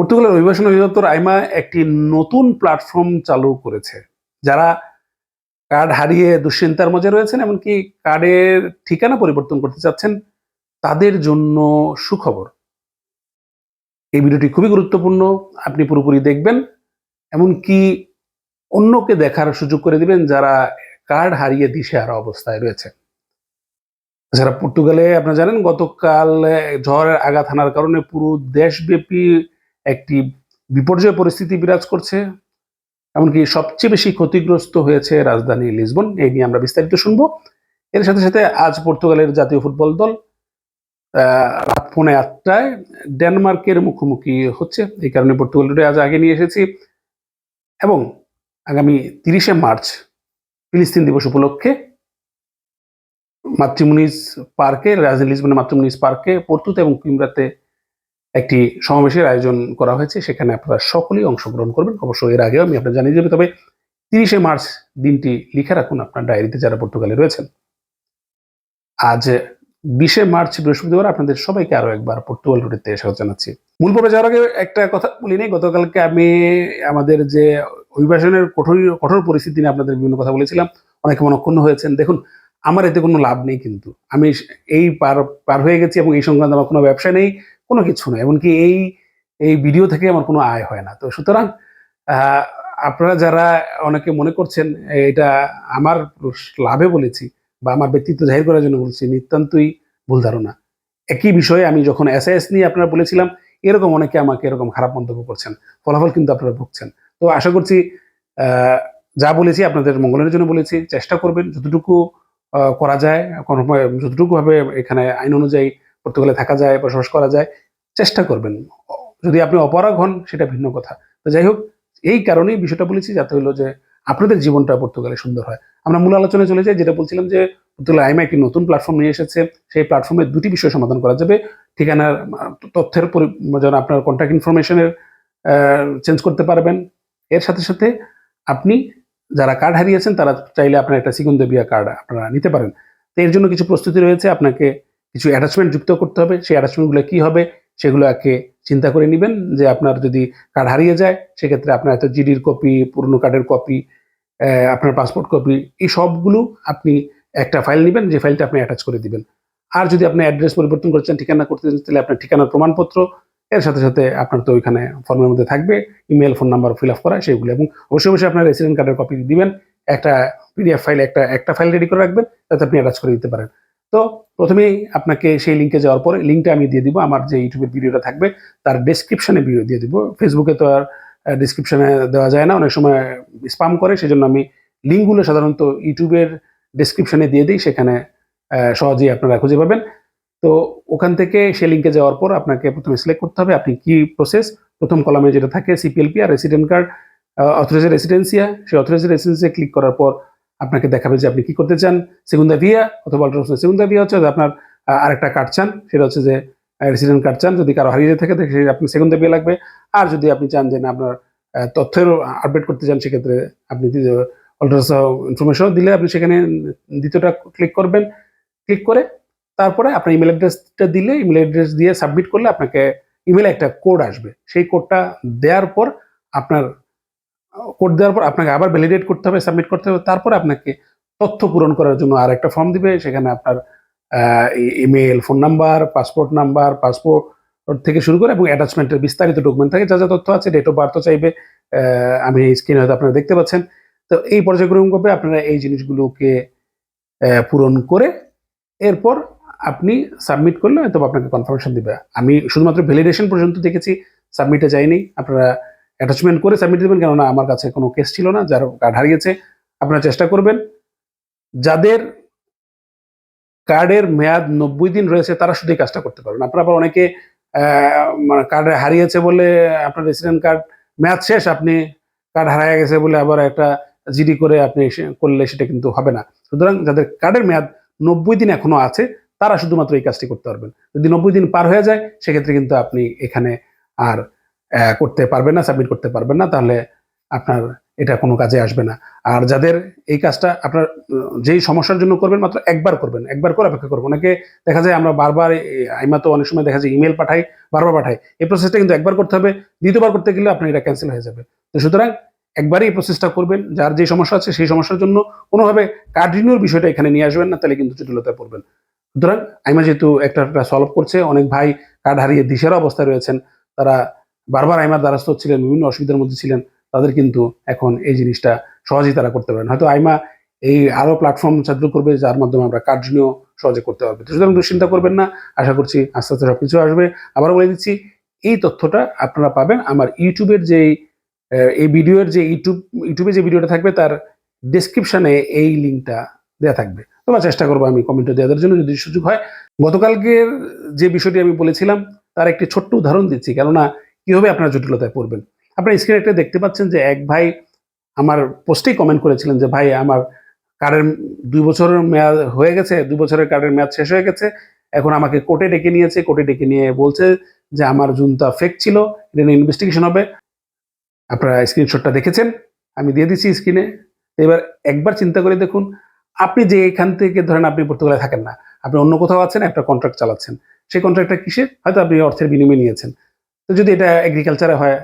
পর্তুগালের অভিবাসন অধিদপ্তর আইমা একটি নতুন প্ল্যাটফর্ম চালু করেছে, যারা কার্ড হারিয়ে দুশ্চিন্তার মধ্যে রয়েছেন এমনকি কার্ডের ঠিকানা পরিবর্তন করতে চাচ্ছেন, তাদের জন্য সুখবর। এই ভিডিওটি খুবই গুরুত্বপূর্ণ, আপনি পুরোপুরি দেখবেন, এমনকি অন্যকে দেখার সুযোগ করে দিবেন যারা কার্ড হারিয়ে দিশে দিশেহারা অবস্থায় রয়েছে। যারা পর্তুগালে আপনারা জানেন, গতকাল ঝড়ের আঘাত হানার কারণে পুরো দেশব্যাপী একটি বিপর্যয় পরিস্থিতি বিরাজ করছে, এমনকি সবচেয়ে বেশি ক্ষতিগ্রস্ত হয়েছে রাজধানী লিসবন। এই নিয়ে আমরা বিস্তারিত শুনব। এর সাথে সাথে আজ পর্তুগালের জাতীয় ফুটবল দল রাত পৌনে আটটায় ডেনমার্কের মুখোমুখি হচ্ছে। এই কারণে পর্তুগাল টুডে আজ আগে নিয়ে এসেছি। এবং আগামী তিরিশে মার্চ ফিলিস্তিন দিবস উপলক্ষে মাতৃমুনিজ পার্কে, রাজধানী লিসবনের মাতৃমুনিজ পার্কে, পর্তুতে এবং কিমরাতে একটি সমাবেশের আয়োজন করা হয়েছে। সেখানে আপনারা সকলেই অংশগ্রহণ করবেন। অবশ্যই এর আগেও আমি আপনার জানিয়ে দেবো, তবে তিরিশে মার্চ দিনটি লিখে রাখুন আপনার ডায়েরিতে যারা পর্তুগালে রয়েছেন। আজ বিশে মার্চ, বৃহস্পতিবার আপনাদের সবাইকে আরও একবার পর্তুগাল রুটিতে স্বাগত জানাচ্ছি। মূল পর্বে যাওয়ার আগে একটা কথা বলিনি গতকালকে আমি আমাদের যে অভিবাসনের কঠোর কঠোর পরিস্থিতি নিয়ে আপনাদের বিভিন্ন কথা বলেছিলাম, অনেকে মনক্ষুণ্ণ হয়েছেন। দেখুন, আমার এতে কোনো লাভ নেই কিন্তু। আমি এই পার পার হয়ে গেছি এবং এই সংক্রান্ত আমার কোনো ব্যবসা নেই। কোনো কিছু নয় এমনকি এই এই ভিডিও থেকে আমার কোনো আয় হয় না। তো সুতরাং আপনারা যারা অনেকে মনে করছেন, এটা আমার লাভে বলেছি বা আমার ব্যক্তিত্ব জাহির করার জন্য বলছি, নিতান্তই ভুল ধারণা। একই বিষয়ে আমি যখন এসআইএস নিয়ে আপনারা বলেছিলাম, এরকম অনেকে আমাকে এরকম খারাপ মন্তব্য করছেন, ফলাফল কিন্তু আপনারা ভুগছেন। তো আশা করছি যা বলেছি আপনাদের মঙ্গলের জন্য বলেছি, চেষ্টা করবেন, যতটুকু করা যায় কোনো যতটুকু ভাবে এখানে আইন অনুযায়ী পর্তুগালে থাকা যায়, বসবাস করা যায়, চেষ্টা করবেন। যদি আপনি অপরাগ হন, সেটা ভিন্ন কথা। তো যাই হোক, এই কারণেই বিষয়টা বলেছি, যাতে হলো যে আপনাদের জীবনটা পর্তুগালে সুন্দর হয়। আমরা মূল আলোচনায় চলে যাই, যেটা বলছিলাম যে পর্তুগাল আইমা একটি নতুন প্ল্যাটফর্ম নিয়ে এসেছে। সেই প্ল্যাটফর্মে দুটি বিষয় সমাধান করা যাবে। ঠিকানার তথ্যের যেন আপনার কন্ট্যাক্ট ইনফরমেশনের চেঞ্জ করতে পারবেন। এর সাথে সাথে আপনি যারা কার্ড হারিয়েছেন, তারা চাইলে আপনার একটা সিগুন দেবিয়া কার্ড আপনারা নিতে পারেন। তো এর জন্য কিছু প্রস্তুতি রয়েছে। আপনাকে কিছু অ্যাটাচমেন্ট যুক্ত করতে হবে সেই অ্যাটাচমেন্টগুলো কী হবে সেগুলো একে চিন্তা করে নেবেন যে আপনার যদি কার্ড হারিয়ে যায় সেক্ষেত্রে আপনার হয়তো জিডির কপি পুরনো কার্ডের কপি আপনার পাসপোর্ট কপি এই সবগুলো আপনি একটা ফাইল নেবেন যে ফাইলটা আপনি অ্যাটাচ করে দিবেন। আর যদি আপনি অ্যাড্রেস পরিবর্তন করছেন ঠিকানা করতে চান, তাহলে আপনার ঠিকানার প্রমাণপত্র এর সাথে সাথে আপনার তো ওইখানে ফর্মের মধ্যে থাকবে email phone number fill up করা সেগুলো। এবং অবশ্যই অবশ্যই আপনার রেসিডেন্ট কার্ডের কপি দিবেন একটা পিডিএফ ফাইল একটা একটা ফাইল রেডি করে রাখবেন যাতে আপনি অ্যাটাচ করে দিতে পারেন। তো প্রথমেই আপনাকে সেই লিঙ্কে যাওয়ার পরে লিঙ্কটা আমি দিয়ে দিব, আমার যে ইউটিউবের ভিডিওটা থাকবে, তার ডেসক্রিপশনে ভিডিও দিয়ে দিব। ফেসবুকে তো আর ডিসক্রিপশনে দেওয়া যায় না, অনেক সময় স্পাম করে, সেজন্য আমি লিঙ্কগুলো সাধারণত ইউটিউবের ডেসক্রিপশনে দিয়ে দিই, সেখানে সহজেই আপনারা খুঁজে পাবেন। তো ওখান থেকে সে লিঙ্কে যাওয়ার পর আপনাকে প্রথমে সিলেক্ট করতে হবে, আপনি কি প্রসেস প্রথম কলামে যেটা থাকে সিপিএলপি আর রেসিডেন্ট কার্ড অথরাইজেড রেসিডেন্সিয়া সেই অথরাইজেড রেসিডেন্সিয়া ক্লিক করার পর আপনাকে দেখাবে যে আপনি কি করতে চান সেগুন্দা ভিয়া অথবা অল্ট্রাসোন সেগুন্দা ভিয়া হচ্ছে আপনার আরেকটা কার্ড চান সেটা হচ্ছে যে রেসিডেন্ট কার্ড চান। যদি কারও হারিয়ে থাকে তাহলে সে আপনি সেগুন্দা ভিয়া লাগবে। আর যদি আপনি চান যে না আপনার আহ, তথ্যের আপডেট করতে চান সেক্ষেত্রে আপনি অল্ট্রাসাউন্ড ইনফরমেশন দিলে আপনি সেখানে দ্বিতীয়টা ক্লিক করবেন। ক্লিক করে তারপরে আপনার ইমেল অ্যাড্রেসটা দিলে ইমেল অ্যাড্রেস দিয়ে সাবমিট করলে আপনাকে ইমেলে একটা কোড আসবে। সেই কোডটা দেওয়ার পর আপনার কোড দেওয়ার পর আপনাকে আবার ভ্যালিডেট করতে হবে সাবমিট করতে হবে, তারপরে আপনাকে তথ্য পূরণ করার জন্য আর একটা ফর্ম দিবে, সেখানে আপনার email phone number passport number passport থেকে শুরু করে এবং অ্যাটাচমেন্টের বিস্তারিত ডকুমেন্ট থাকে, যা যা তথ্য আছে ডেট অফ বার্থও চাইবে আমি স্ক্রিনে হয়তো আপনারা দেখতে পাচ্ছেন। তো এই পর্যায়ক্রমভাবে আপনারা এই জিনিসগুলোকে পূরণ করে এরপর আপনি সাবমিট করলে হয়তো আপনাকে কনফার্মেশন দিবে। আমি শুধুমাত্র ভ্যালিডেশন পর্যন্ত দেখেছি সাবমিটে যাইনি, আপনারা অ্যাটাচমেন্ট করে সাবমিট দেবেন কেননা আমার কাছে কোনো কেস ছিল না, যার কার্ড হারিয়েছে। আপনারা চেষ্টা করবেন। যাদের কার্ডের মেয়াদ নব্বই দিন রয়েছে, তারা শুধু কাজটা করতে পারবেন। আপনারা আবার অনেকে কার্ড হারিয়েছে বলে আপনার রেসিডেন্ট কার্ড মেয়াদ শেষ, আপনি কার্ড হারিয়ে গেছে বলে আবার একটা জিডি করে আপনি করলে সেটা কিন্তু হবে না। সুতরাং যাদের কার্ডের মেয়াদ নব্বই দিন এখনও আছে, তারা শুধুমাত্র এই কাজটি করতে পারবেন। যদি নব্বই দিন পার হয়ে যায়, সেক্ষেত্রে কিন্তু আপনি এখানে আর করতে পারবেন না সাবমিট করতে পারবেন না, তাহলে আপনার এটা কোনো কাজে আসবে না। আর যাদের এই কাজটা আপনার যেই সমস্যার জন্য করবেন মাত্র একবার করবেন, একবার করে অপেক্ষা করবেন। অনেকে দেখা যায় আমরা বারবার আইমা তো অনেক সময় দেখা যায় ইমেল পাঠাই, বারবার পাঠাই। এই প্রসেসটা কিন্তু একবার করতে হবে, দ্বিতীয়বার করতে গেলে আপনার এটা ক্যান্সেল হয়ে যাবে। তো সুতরাং একবারই এই প্রসেসটা করবেন, যার যে সমস্যা আছে সেই সমস্যার জন্য কোনোভাবে কার্ড বিষয়টা এখানে নিয়ে আসবেন না, তাহলে কিন্তু জটিলতায় পড়বেন। সুতরাং আইমা যেহেতু একটা সলভ করছে, অনেক ভাই কার্ড হারিয়ে দিশের অবস্থায় রয়েছেন, তারা বারবার আইমার দ্বারস্থ ছিলেন বিভিন্ন অসুবিধার মধ্যে ছিলেন, তাদের কিন্তু এখন এই জিনিসটা সহজেই তারা করতে পারেন। হয়তো আইমা এই আরও প্ল্যাটফর্ম চালু করবে, যার মাধ্যমে আমরা কার্ড রিনিউ সহজে করতে পারবে। সুতরাং দুশ্চিন্তা করবেন না, আশা করছি আস্তে আস্তে সবকিছু আসবে। আবার বলে দিচ্ছি, এই তথ্যটা আপনারা পাবেন আমার ইউটিউবের যে এই ভিডিওর যে ইউটিউব, ইউটিউবে যে ভিডিওটা থাকবে তার ডেসক্রিপশনে এই লিঙ্কটা দেওয়া থাকবে। তোমরা চেষ্টা করব আমি কমেন্টে দেওয়ার জন্য, যদি সুযোগ হয়। গতকালকের যে বিষয়টি আমি বলেছিলাম, তার একটি ছোট্ট উদাহরণ দিচ্ছি, কেননা কীভাবে আপনার জটিলতায় পড়বেন? আপনার স্ক্রিনে একটা দেখতে পাচ্ছেন যে এক ভাই আমার পোস্টেই কমেন্ট করেছিলেন যে, ভাই, আমার কার্ডের দুই বছরের মেয়াদ হয়ে গেছে, দুই বছরের কার্ডের মেয়াদ শেষ হয়ে গেছে, এখন আমাকে কোর্টে ডেকে নিয়েছে কোর্টে ডেকে নিয়ে বলছে যে, আমার জুনটা ফেক ছিল, এটা নিয়ে ইনভেস্টিগেশন হবে। আপনারা স্ক্রিনশটটা দেখেছেন, আমি দিয়ে দিচ্ছি স্ক্রিনে এবার একবার চিন্তা করে দেখুন, আপনি যে এখান থেকে ধরেন আপনি পর্তুগালে থাকেন না, আপনি অন্য কোথাও আছেন, একটা কন্ট্রাক্ট চালাচ্ছেন, সেই কন্ট্রাক্টটা কিসের? হয়তো আপনি অর্থের বিনিময়ে নিয়েছেন। যদি এটা এগ্রিকালচারে হয়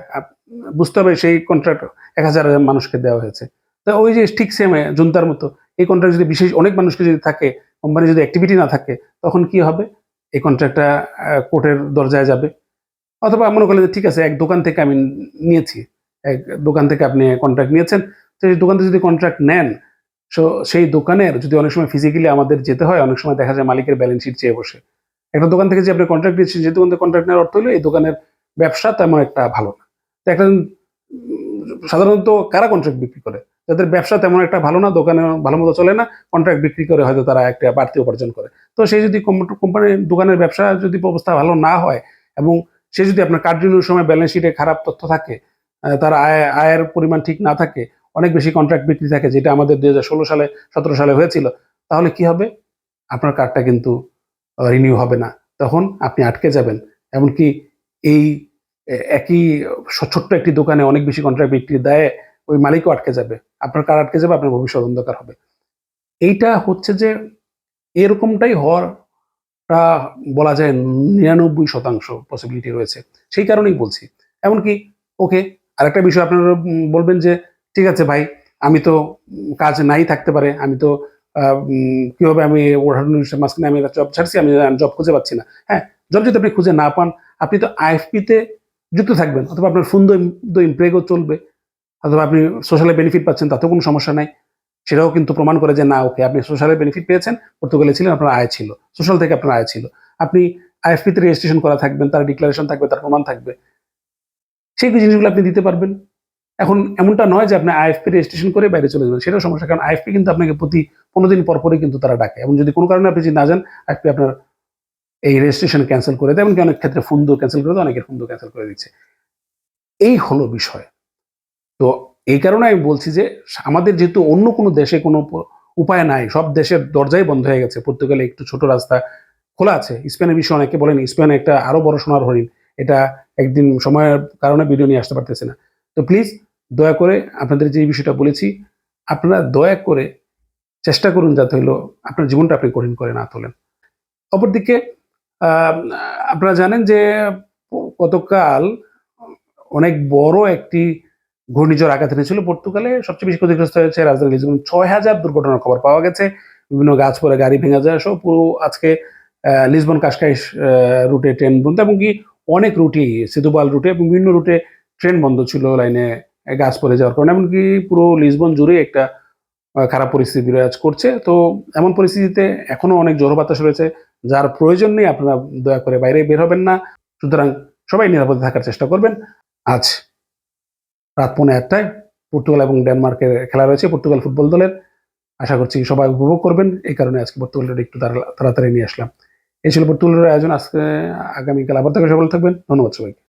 বুঝতে হবে সেই কন্ট্রাক্ট এক হাজার মানুষকে দেওয়া হয়েছে। তো ওই যে ঠিক সেম জুনতার মতো, এই কন্ট্রাক্ট যদি বিশেষ অনেক মানুষকে যদি থাকে কোম্পানি যদি অ্যাক্টিভিটি না থাকে, তখন কি হবে? এই কন্ট্রাক্টটা কোর্টের দরজায় যাবে। অথবা মনে করলেন ঠিক আছে, এক দোকান থেকে আমি নিয়েছি, এক দোকান থেকে আপনি কন্ট্রাক্ট নিয়েছেন, তো সেই দোকান থেকে যদি কন্ট্রাক্ট নেন, সো সেই দোকানের যদি অনেক সময় ফিজিক্যালি আমাদের যেতে হয়, অনেক সময় দেখা যায় মালিকের ব্যালেন্স শিট চেয়ে বসে। একটা দোকান থেকে যে আপনি কন্ট্রাক্ট দিচ্ছেন যে দোকান থেকে কন্ট্রাক্ট নেওয়ার অর্থ হলো, এই দোকানের ব্যবসা তেমন একটা ভালো না। একটা সাধারণত কারা কন্ট্রাক্ট বিক্রি করে? যাদের ব্যবসা তেমন একটা ভালো না, দোকানে ভালো মতো চলে না কন্ট্রাক্ট বিক্রি করে হয়তো তারা একটা বাড়তি উপার্জন করে। তো সেই যদি কোম্পানির দোকানের ব্যবসা যদি অবস্থা ভালো না হয় এবং সে যদি আপনার রিনিউর সময় ব্যালেন্স শিটে খারাপ তথ্য থাকে তার আয় আয়ের পরিমাণ ঠিক না থাকে, অনেক বেশি কন্ট্রাক্ট বিক্রি থাকে, যেটা আমাদের দু হাজার ষোলো সালে, সতেরো সালে হয়েছিল, তাহলে কি হবে? আপনার কার্ডটা কিন্তু রিনিউ হবে না। তখন আপনি আটকে যাবেন। এমনকি এই একই, ছোট্ট একটি দোকানে অনেক বেশি কন্ট্রাক্ট বিক্রি দেয়, ওই মালিকও আটকে যাবে। আপনার কার আটকে যাবে? আপনার ভবিষ্যৎ অন্ধকার হবে। এইটা হচ্ছে যে, এরকমটাই হওয়ারটা বলা যায় নিরানব্বই শতাংশ পসিবিলিটি রয়েছে। সেই কারণেই বলছি। এমনকি ওকে আরেকটা বিষয় আপনারা বলবেন যে, ঠিক আছে ভাই, আমি তো কাজ নাই থাকতে পারে, আমি তো কীভাবে আমি ওঠানোর মাঝখানে আমি জব ছাড়ছি, আমি জব খুঁজে পাচ্ছি না। হ্যাঁ জব যদি আপনি খুঁজে না পান, আপনি তো আইএফপিতে যুক্ত থাকবেন, অথবা আপনার ফোন দো চলবে, অথবা আপনি সোশ্যালে বেনিফিট পাচ্ছেন, তাতেও কোনো সমস্যা নাই। সেটাও কিন্তু প্রমাণ করে যে না ওকে আপনি সোশ্যালে বেনিফিট পেয়েছেন, পর্তুগালে ছিলেন, আপনার আয় ছিল সোশ্যাল থেকে আপনার আয় ছিল। আপনি আইএফপিতে রেজিস্ট্রেশন করা থাকবেন তার ডিক্লারেশন থাকবে, তার প্রমাণ থাকবে। সেই জিনিসগুলো আপনি দিতে পারবেন। এখন এমনটা নয় যে আপনি আইএফপি রেজিস্ট্রেশন করে বাইরে চলে যাবেন, সেটাও সমস্যা, কারণ আইএফপি কিন্তু আপনাকে প্রতি পনেরো দিন পর পরই কিন্তু তারা ডাকে। এবং যদি কোনো কারণে আপনি যদি না যান, আইএফপি আপনার এই রেজিস্ট্রেশন ক্যান্সেল করে দেয়। এমনকি অনেক ক্ষেত্রে ফোন দু ক্যান্সেল করে দেয়, অনেকের ফোন ক্যান্সেল করে দিচ্ছে। এই হলো বিষয়। তো এই কারণে আমি বলছি যে, আমাদের যেহেতু অন্য কোনো দেশে কোনো উপায় নাই, সব দেশের দরজাই বন্ধ হয়ে গেছে। পর্তুগালে একটু ছোট রাস্তা খোলা আছে। স্পেনের বিষয়ে অনেকে বলেন, স্পেনে একটা আরও বড় সোনার হরিণ। এটা একদিন সময়ের কারণে ভিডিও নিয়ে আসতে পারতেছে না। তো প্লিজ দয়া করে আপনাদের যে বিষয়টা বলেছি, আপনারা দয়া করে চেষ্টা করুন যাতে হলো আপনার জীবনটা আপনি কঠিন করে না তোলেন। অপরদিকে আপনারা জানেন যে গতকাল অনেক বড় একটি ঘূর্ণিঝড় আঘাত এনেছিল। পর্তুগালে সবচেয়ে বেশি ক্ষতিগ্রস্ত হয়েছে রাজধানী লিসবন ছয় হাজার দুর্ঘটনার খবর পাওয়া গেছে। বিভিন্ন গাছ পড়ে, গাড়ি ভেঙে যায় সব পুরো আজকে লিসবন কাশকাইশ রুটে ট্রেন বন্ধ এবং কি অনেক রুটই সেতুবাল রুটে এবং বিভিন্ন রুটে ট্রেন বন্ধ ছিল লাইনে গাছ পড়ে যাওয়ার কারণে। এমনকি পুরো লিসবন জুড়ে একটা খারাপ পরিস্থিতি বিরাজ করছে। তো এমন পরিস্থিতিতে এখনও অনেক জোর বাতাস রয়েছে। যার প্রয়োজন নেই আপনারা দয়া করে বাইরে বের হবেন না। সুতরাং সবাই নিরাপদে থাকার চেষ্টা করবেন। আজ রাত পৌনে একটায় পর্তুগাল এবং ডেনমার্কের খেলা রয়েছে, পর্তুগাল ফুটবল দলের। আশা করছি সবাই উপভোগ করবেন। এই কারণে আজকে পর্তুগালের একটু তাড়া- তাড়াতাড়ি নিয়ে আসলাম। এই ছিল পর্তুগালের আয়োজন। আজকে, আগামীকাল আবার থেকে সবাই থাকবেন। ধন্যবাদ সবাইকে।